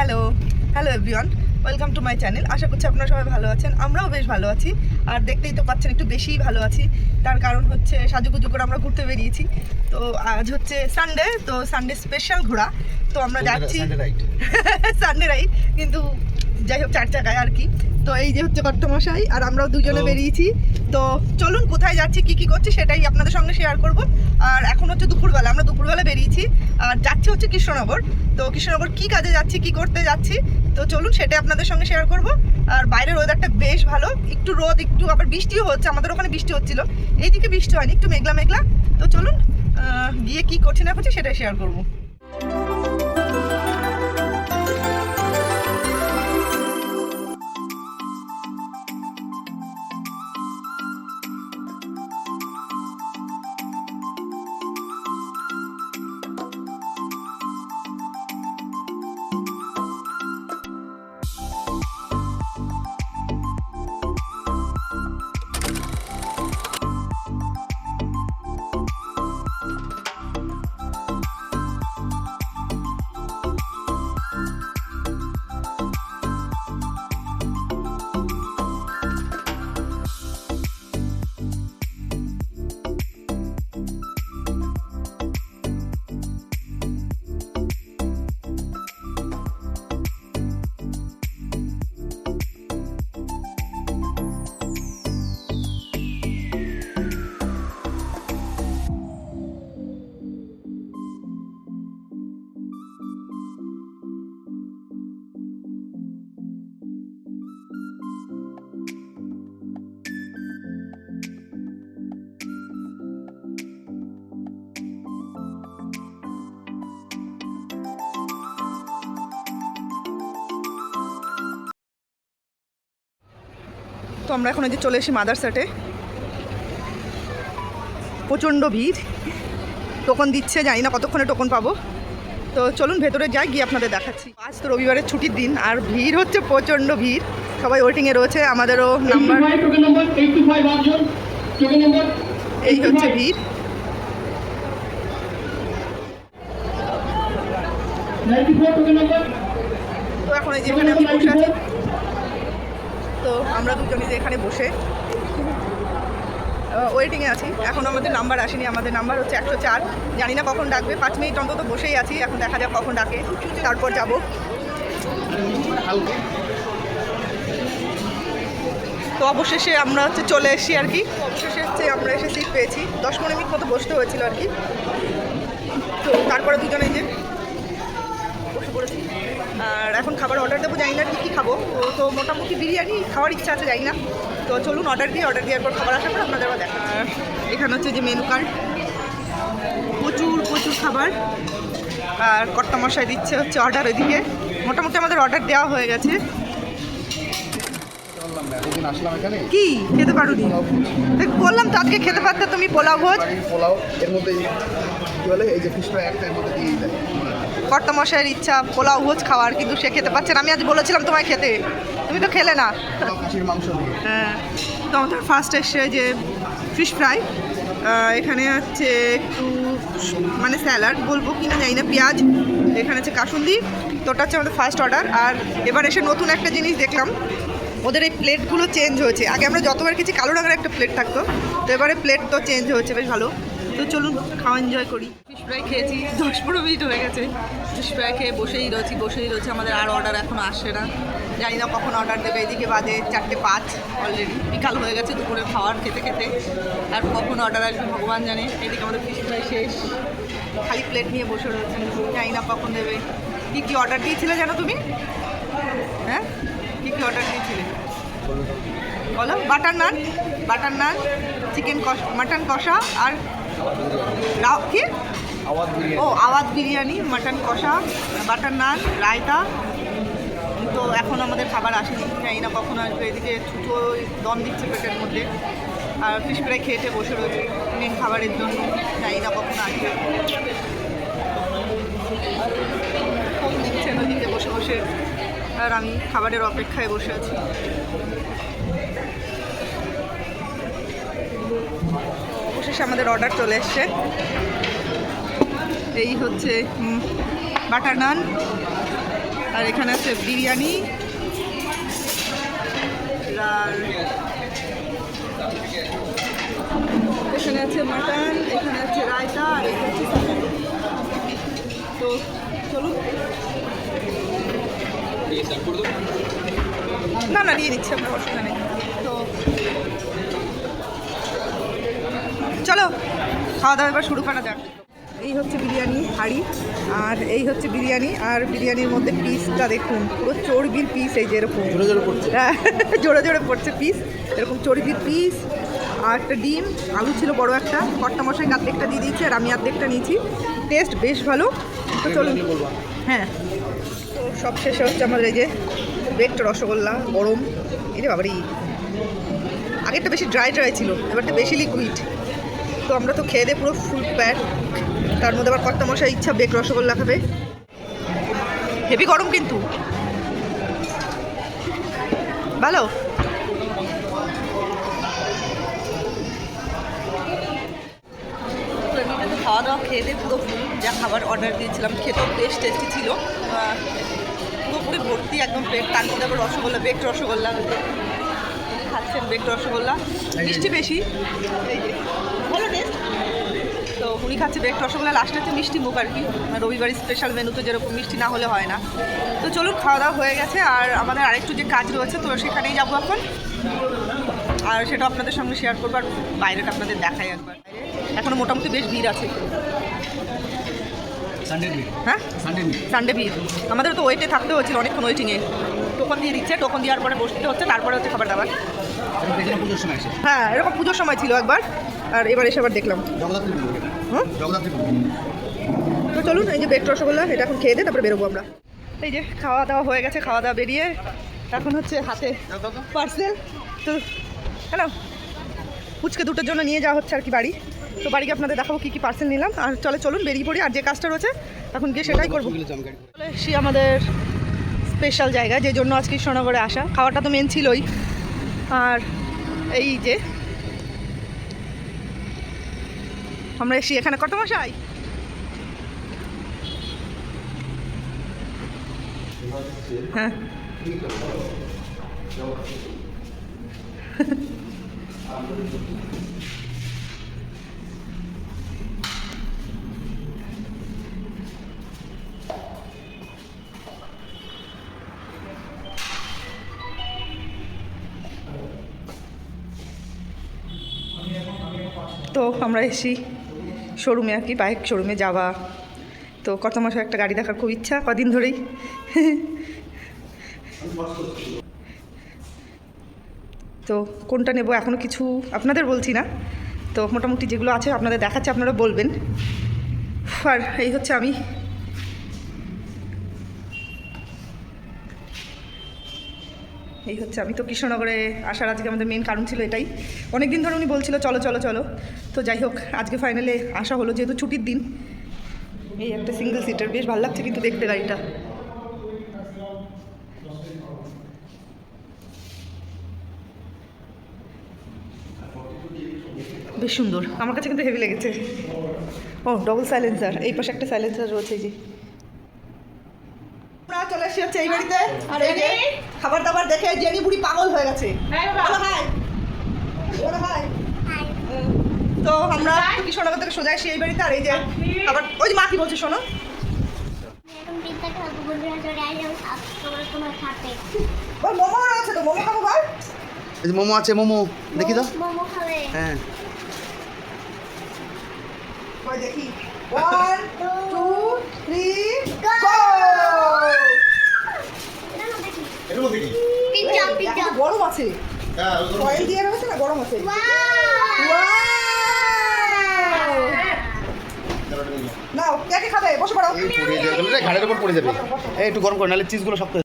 Hello hello everyone welcome to my channel আশা করছি আপনারা সবাই ভালো আছেন। আমরাও বেশ ভালো আছি। আর দেখতেই তো পাচ্ছেন একটু বেশিই ভালো আছি। তার কারণ হচ্ছে সাজুগুজু করে আমরা ঘুরতে বেরিয়েছি। তো আজ হচ্ছে সানডে তো সানডে স্পেশাল ঘোরা। তো আমরা যাচ্ছি সানডে রাইড কিন্তু যাই হোক চার চাকায় আর কি। তো এই যে হচ্ছে কর্তমশাই আর আমরাও দুজনে বেরিয়েছি। তো চলুন কোথায় যাচ্ছি কি কি করছি সেটাই আপনাদের সঙ্গে শেয়ার করব। আর এখন হচ্ছে দুপুরবেলা আমরা দুপুরবেলা বেরিয়েছি। আর যাচ্ছি হচ্ছে কৃষ্ণনগর। তো কৃষ্ণনগর কি কাজে যাচ্ছি কি করতে যাচ্ছি তো চলুন সেটাই আপনাদের সঙ্গে শেয়ার করব। আর বাইরের ওয়েদারটা বেশ ভালো। একটু রোদ একটু আবার বৃষ্টিও হচ্ছে আমাদের ওখানে বৃষ্টি হচ্ছিল। এইদিকে বৃষ্টি হয়নি একটু মেঘলা মেঘলা তো চলুন গিয়ে কি করছি না করছি সেটাই শেয়ার করব। তো আমরা এখন এই যে চলে এসেছি মাদারসাটে প্রচণ্ড ভিড়। টোকন দিচ্ছে জানি না কতক্ষণে টোকন পাবো। তো চলুন ভেতরে যাই গিয়ে আপনাদের দেখাচ্ছি। আজ তো রবিবারের ছুটির দিন আর ভিড় হচ্ছে প্রচণ্ড ভিড়। সবাই ওয়েটিংয়ে রয়েছে আমাদেরও number 85 token number 85 option token number এই হচ্ছে ভিড়। 94 token number তো এখন এই যে এখানে আমি বসে আছি তো আমরা দুজনে যে এখানে বসে ওয়েটিংয়ে আছি। এখন আমাদের নাম্বার আসেনি, আমাদের নাম্বার হচ্ছে একশো চার। জানি না কখন ডাকবে, পাঁচ মিনিট অন্তত বসেই আছি, এখন দেখা যাক কখন ডাকে। তারপর যাব। তো অবশেষে আমরা হচ্ছে চলে এসেছি আর কি। অবশেষে হচ্ছে আমরা এসে সিট পেয়েছি। দশ পনেরো মিনিট মতো বসতে হয়েছিল আর কি। তো তারপরে দুজনে যে এখন খাবার অর্ডার দেবো জানি না কী কী খাব। ও তো মোটামুটি বিরিয়ানি খাওয়ার ইচ্ছা আছে জানি না। তো চলুন অর্ডার দিই অর্ডার দেওয়ার পর খাবার আসার পর আপনাদের আবার দেখা আর এখানে হচ্ছে যে মেনু কার্ড প্রচুর প্রচুর খাবার। আর কর্তামশাই দিচ্ছে হচ্ছে অর্ডার ওইদিকে মোটামুটি আমাদের অর্ডার দেওয়া হয়ে গেছে। কি? খেতে পারোনি? বললাম তো আজকে খেতে পারতে তুমি পোলাও ভোজ। পোলাও এর মধ্যে এই- কি বলে এই যে ফিশ ফ্রাই একটা এর মধ্যে দিয়েই দেয়। কর্তামশাইয়ের ইচ্ছা পোলাও ভোজ খাওয়ার কিন্তু সে খেতে পারছে না। আমি আজ বলেছিলাম তোমায় খেতে। তুমি তো খেলে না। হ্যাঁ, তো আমাদের ফার্স্ট এসছে যে ফিশ ফ্রাই এখানে হচ্ছে একটু মানে স্যালাড বলব কি না জানি না পেঁয়াজ এখানে হচ্ছে কাসুন্দি তো ওটা হচ্ছে আমাদের ফার্স্ট অর্ডার আর এবার এসে নতুন একটা জিনিস দেখলাম ওদের এই প্লেটগুলো চেঞ্জ হয়েছে। আগে আমরা যতবার কিছু কালো রঙের একটা প্লেট থাকতো তো এবারে প্লেট তো চেঞ্জ হয়েছে বেশ ভালো। তো চলুন, খাওয়া এনজয় করি। ফিশ ফ্রাই খেয়েছি, দশ পনেরো মিনিট হয়ে গেছে। ফিশ ফ্রাই খেয়ে বসেই রয়েছি, বসেই রয়েছে, আমাদের আর অর্ডার এখনও আসছে না। জানি না কখন অর্ডার দেবে, এদিকে বাজে চারটে পাঁচ অলরেডি বিকাল হয়ে গেছে, দুপুরে খাওয়ার খেতে খেতে। আর কখন অর্ডার আসবে ভগবান জানে। এদিকে আমাদের ফিশ ফ্রাই শেষ। খালি প্লেট নিয়ে বসে রয়েছে। জানি না কখন দেবে। কী কী অর্ডার দিয়েছিলে জানো তুমি? হ্যাঁ? কী কী অর্ডার দিয়েছিলে? বলো। Butter naan butter naan chicken কষা মাটন কষা আর কি? আওয়াজ বিরিয়ানি। ও আওয়াজ বিরিয়ানি মাটন কষা বাটার নান রায়তা। তো এখন আমাদের খাবার আসেনি। জানি না কখন আসবে এদিকে ছুটো দম দিচ্ছে পেটের মধ্যে। আর ফিশ ফ্রাই খেয়েতে বসে রয়েছে। মেন খাবারের জন্য জানি না কখন আসবে ফোন দিচ্ছেন ওদিকে বসে বসে। আর আমি খাবারের অপেক্ষায় বসে আছি। অবশেষে আমাদের অর্ডার চলে এসছে। এই হচ্ছে বাটার নান। আর এখানে আছে বিরিয়ানি। আর এখানে আছে মাটন, এখানে আছে রায়তা, আর এখানে আছে তো চলুন। না না নিয়ে নিচ্ছি আপনার অসুবিধা নেই। চলো খাওয়া দাওয়া এবার শুরু করা যাক। এই হচ্ছে বিরিয়ানি হাঁড়ি আর এই হচ্ছে বিরিয়ানি আর বিরিয়ানির মধ্যে পিসটা দেখুন পুরো চর্বির পিস এই যে এরকম। জোরে জোরে পড়ছে। হ্যাঁ, জোরে জোরে পড়ছে পিস এরকম চর্বির পিস আর একটা ডিম আলু ছিল বড় একটা কট্টা মশাই অর্ধেকটা দিয়ে দিয়েছি আর আমি অর্ধেকটা নিয়েছি। টেস্ট বেশ ভালো। তো চলুন। হ্যাঁ। তো সব শেষে হচ্ছে আমাদের এই যে বেকড রসগোল্লা গরম। এই রে বাবারি। আগেরটা বেশি ড্রাই ড্রাই ছিল এবারটা বেশি লিকুইড তো আমরা তো খেয়ে দিয়ে পুরো ফুল প্যাট তার মধ্যে আবার কর্তা মশাই ইচ্ছা, বেক রসগোল্লা খাবে। হেভি গরম কিন্তু। ভালো? খাওয়া দাওয়া খেয়ে দিয়ে পুরো ফুল যা খাবার অর্ডার দিয়েছিলাম, খেতেও বেশ টেস্টি ছিল। পুরোপুরি ভর্তি একদম পেট তার মধ্যে আবার রসগোল্লা বেকড রসগোল্লা। খাচ্ছেন বেকড রসগোল্লা। মিষ্টি বেশি। ভালো টেস্ট তো উনি খাচ্ছে বেকড রসগোল্লা লাস্টে হচ্ছে মিষ্টি মুখ আর কি। আর রবিবারের স্পেশাল মেনুতে যেরকম মিষ্টি না হলে হয় না। তো চলুন খাওয়া দাওয়া হয়ে গেছে। আর আমাদের আরেকটু যে কাজ রয়েছে তো সেখানেই যাব এখন। আর সেটা আপনাদের সঙ্গে শেয়ার করব আর বাইরেটা আপনাদের দেখাই একবার। এখনও মোটামুটি বেশ ভিড় আছে। সানডে হ্যাঁ? সানডে মিট সানডে ভিড়। আমাদের তো ওয়েটে থাকতে হচ্ছিল অনেকক্ষণ ওয়েটিংয়ে টোকন দিয়ে দিচ্ছে টোকন দেওয়ার পরে বসতে হচ্ছে তারপরে হচ্ছে খাবার দাবার। হ্যাঁ এরকম পুজোর সময় ছিল একবার আর এবার এসে আবার দেখলাম। তো চলুন এই যে বেড রসগোল্লা এটা এখন খেয়ে দিয়ে তারপরে বেরোবো আমরা। এই যে খাওয়া দাওয়া হয়ে গেছে খাওয়া দাওয়া বেরিয়ে এখন হচ্ছে হাতে পার্সেল। তো হ্যালো? ফুচকে দুটোর জন্য নিয়ে যাওয়া হচ্ছে আর কি বাড়ি। তো বাড়িকে আপনাদের দেখাবো কী কী পার্সেল নিলাম। আর চলে চলুন বেরিয়ে পড়ি। আর যে কাজটা রয়েছে এখন গিয়ে সেটাই করব। এসছি আমাদের স্পেশাল জায়গা, যে জন্য আজকে কৃষ্ণনগরে আসা। খাওয়াটা তো মেন ছিলই। আর এই যে, আমরা এসছি এখানে। কত মশাই হ্যাঁ। তো আমরা এসি শোরুমে আর কি বাইক শোরুমে যাওয়া। তো কত মাসে একটা গাড়ি দেখার খুব ইচ্ছা, কদিন ধরেই। তো কোনটা নেব এখনও কিছু আপনাদের বলছি না। তো মোটামুটি যেগুলো আছে আপনাদের দেখাচ্ছে, আপনারা বলবেন। আর এই হচ্ছে আমি। এই হচ্ছে, আমি তো কৃষ্ণনগরে আসার আজকে আমাদের মেন কারণ ছিল এটাই। অনেক দিন ধরে উনি বলছিল, চলো চলো চলো। তো যাই হোক, আজকে ফাইনালে আসা হলো, যেহেতু ছুটির দিন। এই একটা সিঙ্গেল সিটার বেশ ভালো লাগছে কিন্তু দেখতে গাড়িটা। বেশ সুন্দর, আমার কাছে কিন্তু হেভি লেগেছে। ও ডবল সাইলেন্সার এই পাশে একটা সাইলেন্সার রয়েছে যে। চলে এসেছি হচ্ছে এই বাড়িতে, আর এই খাবার দাবার দেখে জেনি বুড়ি পাগল হয়ে গেছে। হাই। তো আমরা কৃষ্ণনগর থেকে সোজা এসে এই বাড়িতে আর এই যে আবার ওই যে মা কি বলছে শোনো? মোমো রয়েছে তো মোমো খাব যে মোমো আছে মোমো। দেখি তো। মোমো খাবে। হ্যাঁ। দেখি। ওয়ান টু থ্রি গো এর মধ্যে কি পিৎজা পিৎজা গরম আছে। হ্যাঁ অয়েল দিয়ে রয়েছে না? গরম আছে। নাও। কে কে খাবে? বসে পড়ো। এই ঘাড়ের উপর পড়ে যাবে। একটু গরম করে নাহলে চিজগুলো সব হয়ে